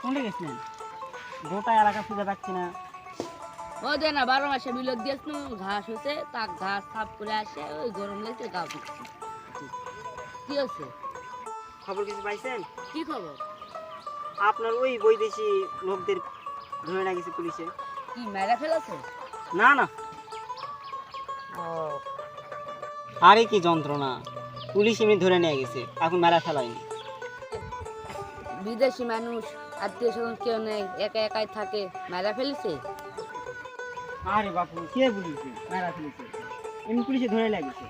কোনটা গেছিলেন? গোটা এলাকা খুঁজে পাচ্ছি না। ও দে না বারো মাসে বিলত গেছিল ঘাস হচ্ছে তাক ঘাস সাফ করে আসে ওই গরম লাগছে গা কি হচ্ছে খবর কিছু পাইছেন? কি খবর? আপনার ওই বৈদেশি লোকদের ধরে না গেছে পুলিশে। কি মেরে ফেলেছে? না না। আরে কি যন্ত্রণা। পুলিশ এমনি ধরে নিয়ে গেছে এখন মেলা ফেলায়নি। বিদেশি মানুষ আত্মীয় স্বজন কেউ নেই একা একাই থাকে মেরা ফেলেছে? আরে বাপু কে বলিছে মেলা ফেলেছে? এমনি পুলিশে ধরে লেগেছে